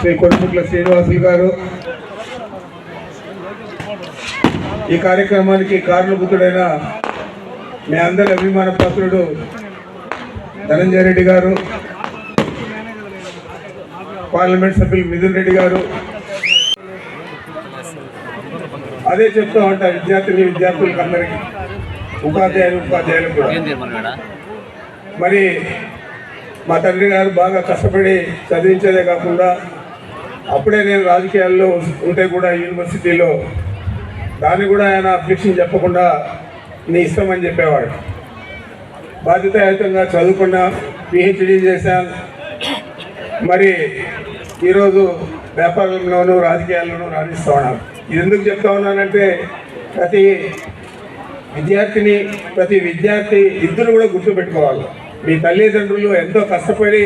శ్రీ కొడుకుట్ల శ్రీనివాసులు గారు. ఈ కార్యక్రమానికి కారణభూతుడైన మీ అందరి అభిమాన పాత్రుడు ధనంజయ రెడ్డి గారు పార్లమెంట్ సభ్యులు మిథున్ రెడ్డి గారు. అదే చెప్తూ ఉంటా విద్యార్థిని విద్యార్థులకు అందరికీ. ఉపాధ్యాయులు ఉపాధ్యాయులు కూడా. మరి మా తండ్రి గారు బాగా కష్టపడి చదివించేదే కాకుండా అప్పుడే నేను రాజకీయాల్లో ఉంటే కూడా యూనివర్సిటీలో దాన్ని కూడా ఆయన అప్లిక్షన్ చెప్పకుండా నీ ఇష్టం అని చెప్పేవాడు. బాధ్యతాయుతంగా చదువుకున్నా పిహెచ్డి చేశాను మరి ఈరోజు వ్యాపారంలోనూ రాజకీయాల్లోనూ రాణిస్తూ ఉన్నాను. ఇది ఎందుకు చెప్తా ఉన్నానంటే ప్రతి విద్యార్థిని ప్రతి విద్యార్థి ఇద్దరు కూడా గుర్తుపెట్టుకోవాలి. మీ తల్లిదండ్రులు ఎంతో కష్టపడి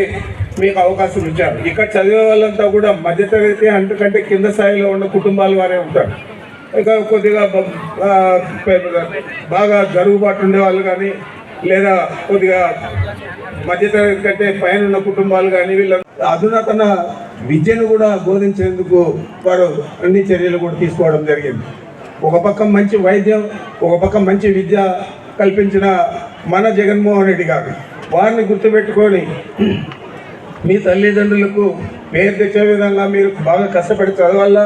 మీకు అవకాశం ఇచ్చారు. ఇక్కడ చదివే వాళ్ళంతా కూడా మధ్యతరగతి అంతకంటే కింద స్థాయిలో ఉన్న కుటుంబాల వారే ఉంటారు. ఇక కొద్దిగా బాగా జరుగుబాటు ఉండే వాళ్ళు కానీ లేదా కొద్దిగా మధ్యతరగతి కంటే పైన ఉన్న కుటుంబాలు కానీ వీళ్ళ అధునాతన విద్యను కూడా బోధించేందుకు వారు అన్ని చర్యలు కూడా తీసుకోవడం జరిగింది. ఒక పక్క మంచి వైద్యం ఒక పక్క మంచి విద్య కల్పించిన మన జగన్మోహన్ రెడ్డి గారు. వారిని గుర్తుపెట్టుకొని మీ తల్లిదండ్రులకు పేరు తెచ్చే విధంగా మీరు బాగా కష్టపడి చదవాల?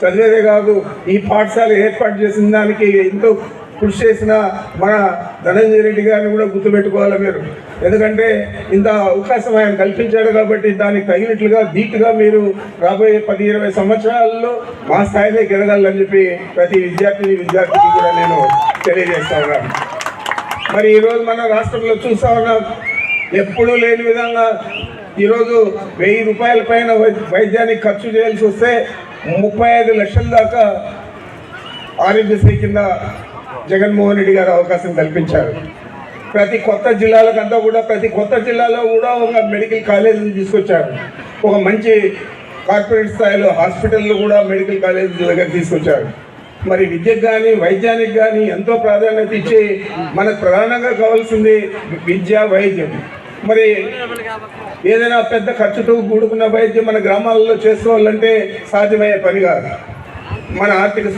చదివేదే కాదు ఈ పాఠశాల ఏర్పాటు చేసిన దానికి ఎంతో కృషి చేసిన మన ధనంజయ రెడ్డి గారిని కూడా గుర్తుపెట్టుకోవాలి మీరు. ఎందుకంటే ఇంత అవకాశం ఆయన కల్పించాడు కాబట్టి దానికి తగినట్లుగా ధీటుగా మీరు రాబోయే పది ఇరవై సంవత్సరాల్లో మా స్థాయిలో ఎదగాలని చెప్పి ప్రతి విద్యార్థిని విద్యార్థికి కూడా నేను తెలియజేస్తా ఉన్నాను. మరి ఈరోజు మన రాష్ట్రంలో చూస్తా ఉన్నాం ఎప్పుడూ లేని విధంగా ఈరోజు వెయ్యి రూపాయల పైన వైద్యానికి ఖర్చు చేయాల్సి వస్తే ముప్పై ఐదు లక్షల దాకా ఆరోగ్యశ్రీ కింద జగన్మోహన్ రెడ్డి గారు అవకాశం కల్పించారు. ప్రతి కొత్త జిల్లాలకంతా కూడా ప్రతి కొత్త జిల్లాలో కూడా ఒక మెడికల్ కాలేజీని తీసుకొచ్చారు. ఒక మంచి కార్పొరేట్ స్థాయిలో హాస్పిటల్లో కూడా మెడికల్ కాలేజీ దగ్గర తీసుకొచ్చారు. మరి విద్యకు కానీ వైద్యానికి కానీ ఎంతో ప్రాధాన్యత ఇచ్చి మనకు ప్రధానంగా కావాల్సింది విద్య వైద్యం. మరి ఏదైనా పెద్ద ఖర్చుతో కూడుకున్న వైద్యం మన గ్రామాలలో చేసుకోవాలంటే సాధ్యమయ్యే పని కాదు. మన ఆర్థిక